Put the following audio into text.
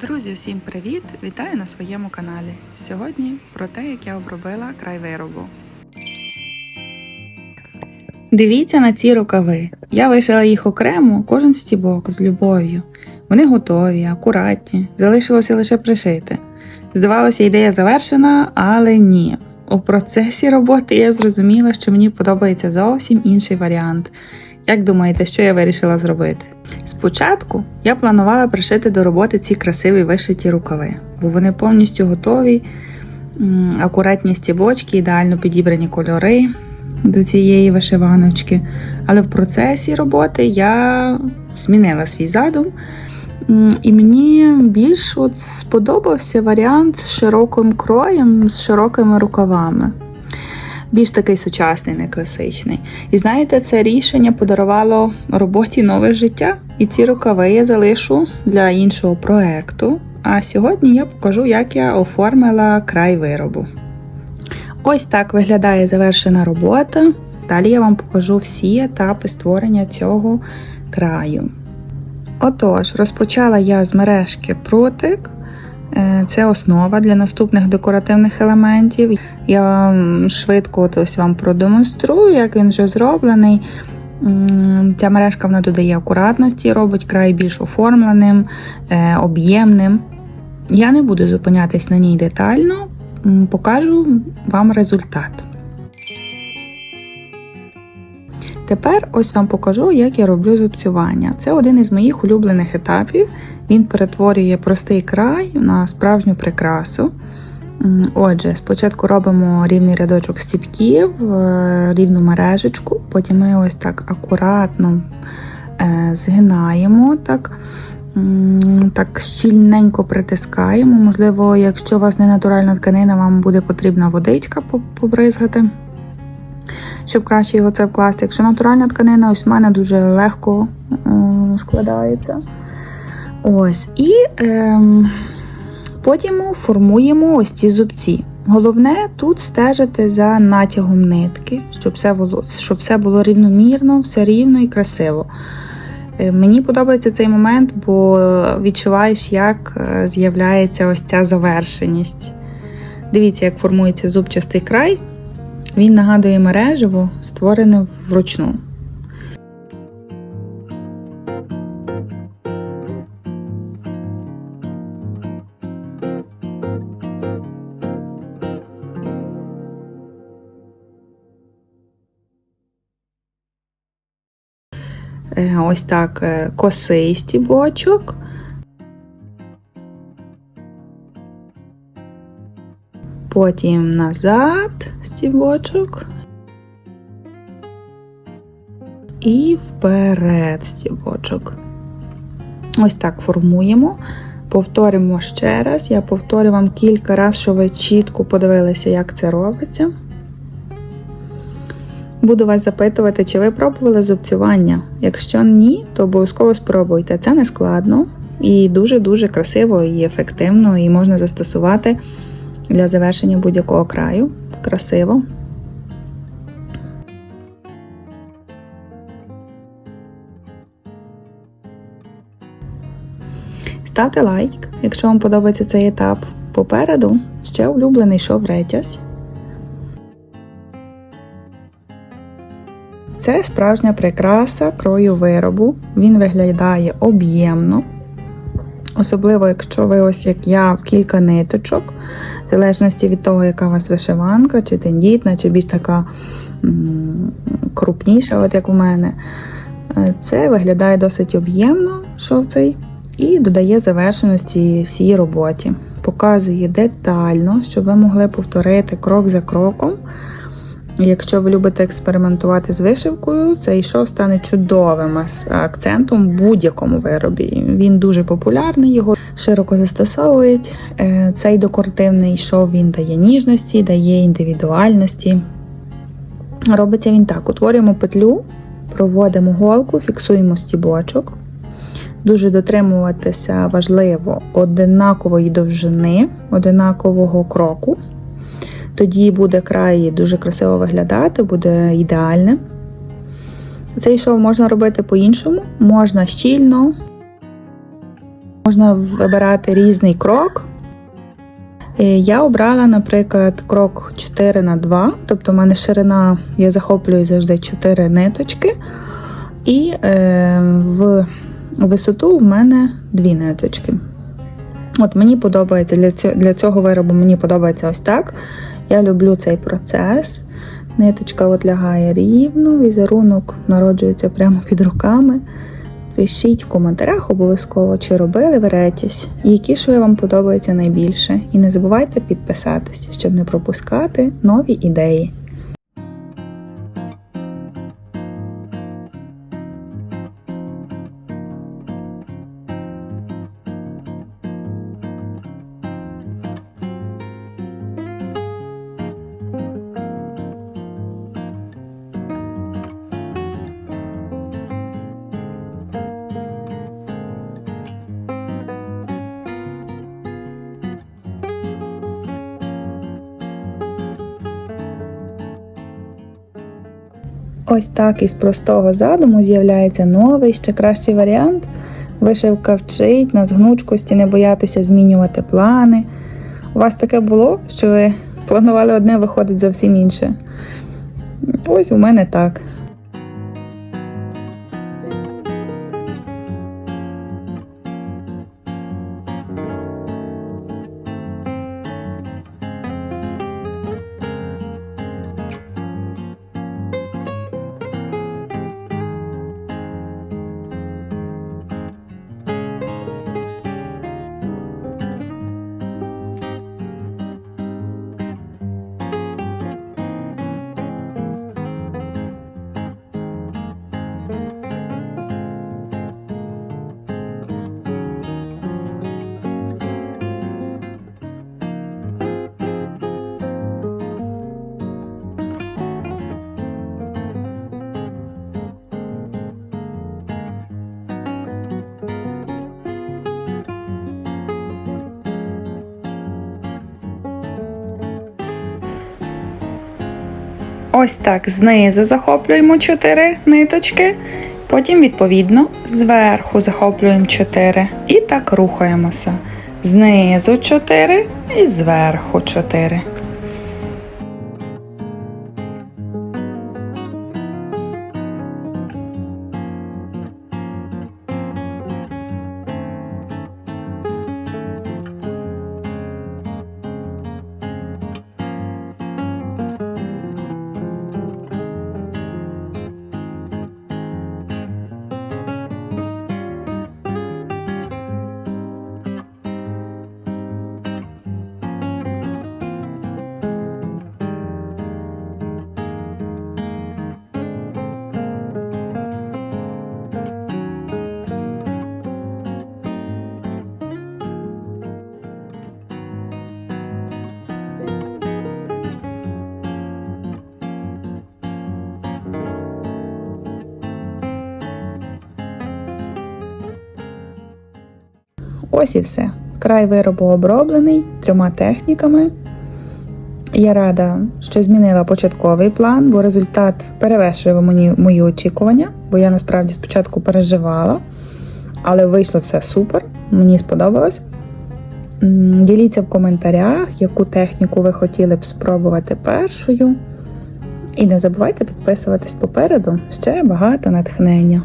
Друзі, всім привіт! Вітаю на своєму каналі. Сьогодні про те, як я обробила край виробу. Дивіться на ці рукави. Я вишила їх окремо, кожен стібок з любов'ю. Вони готові, акуратні, залишилося лише пришити. Здавалося, ідея завершена, але ні. У процесі роботи я зрозуміла, що мені подобається зовсім інший варіант. Як думаєте, що я вирішила зробити? Спочатку я планувала пришити до роботи ці красиві вишиті рукави, бо вони повністю готові, акуратні стібочки, ідеально підібрані кольори до цієї вишиваночки. Але в процесі роботи я змінила свій задум. І мені більш от сподобався варіант з широким кроєм, з широкими рукавами. Більш такий сучасний, не класичний. І знаєте, це рішення подарувало роботі нове життя. І ці рукави я залишу для іншого проекту. А сьогодні я покажу, як я оформила край виробу. Ось так виглядає завершена робота. Далі я вам покажу всі етапи створення цього краю. Отож, розпочала я з мережки прутик. Е, Це основа для наступних декоративних елементів. Я швидко от ось вам продемонструю, як він вже зроблений. Ця мережка вона додає акуратності, робить край більш оформленим, е, об'ємним. Я не буду зупинятись на ній детально, покажу вам результат. Тепер ось вам покажу, як я роблю зубцювання. Це один із моїх улюблених етапів. Він перетворює простий край на справжню прикрасу. Отже, спочатку робимо рівний рядочок стіпків, е, рівну мережечку, потім ми ось так акуратно е, згинаємо, так, так щільненько притискаємо. Можливо, якщо у вас не натуральна тканина, вам буде потрібна водичка побризгати, щоб краще його це вкласти. Якщо натуральна тканина, ось в мене дуже легко е, складається. Ось, і ем, потім формуємо ось ці зубці. Головне тут стежити за натягом нитки, щоб все було, щоб все було рівномірно, все рівно і красиво. Е, Мені подобається цей момент, бо відчуваєш, як е, з'являється ось ця завершеність. Дивіться, як формується зубчастий край. Він нагадує мережево, створене вручну. Е, Ось так е, косий стібочок. Потім назад стібочок. І вперед стібочок. Ось так формуємо. Повторимо ще раз. Я повторю вам кілька разів, щоб ви чітко подивилися, як це робиться. Буду вас запитувати, чи ви пробували зубцювання. Якщо ні, то обов'язково спробуйте. Це не складно і дуже-дуже красиво і ефективно, і можна застосувати для завершення будь-якого краю. Красиво. Ставте лайк, якщо вам подобається цей етап. Попереду ще улюблений шов ретязь. Це справжня прикраса крою виробу. Він виглядає об'ємно. Особливо, якщо ви ось як я в кілька ниточок, в залежності від того, яка у вас вишиванка, чи тендітна, чи більш така крупніша, от як у мене. Е, Це виглядає досить об'ємно, шов цей, і додає завершеності всій роботі. Показує детально, щоб ви могли повторити крок за кроком. Якщо ви любите експериментувати з вишивкою, цей шов стане чудовим акцентом в будь-якому виробі. Він дуже популярний, його широко застосовують. Е, Цей декоративний шов він дає ніжності, дає індивідуальності. Робиться він так: утворюємо петлю, проводимо голку, фіксуємо стібочок. Дуже дотримуватися важливо одинакової довжини, одинакового кроку. Тоді буде край дуже красиво виглядати, буде ідеальним. Цей шов можна робити по-іншому, можна щільно, Можна вибирати різний крок. Е, Я обрала, наприклад, крок 4 на 2, тобто в мене ширина, я захоплюю завжди 4 ниточки, і е, в висоту в мене 2 ниточки. От мені подобається для цього виробу мені подобається ось так. Я люблю цей процес. Ниточка от лягає рівно, візерунок народжується прямо під руками. Пишіть в коментарях обов'язково, чи робили ви які шви вам подобаються найбільше. І не забувайте підписатись, щоб не пропускати нові ідеї. Ось так із простого задуму з'являється новий, ще кращий варіант. Вишивка вчить нас гнучкості, не боятися змінювати плани. У вас таке було, що ви планували одне, виходить зовсім інше. Ось у мене так. Ось так знизу захоплюємо 4 ниточки, потім, відповідно, зверху захоплюємо 4 і так рухаємося. Знизу 4 і зверху 4. Ось і все. Край виробу оброблений трьома техніками. Я рада, що змінила початковий план, бо результат перевершує мені мої очікування, бо я насправді спочатку переживала, але вийшло все супер, мені сподобалось. Діліться в коментарях, яку техніку ви хотіли б спробувати першою. І не забувайте підписуватись попереду ще багато натхнення.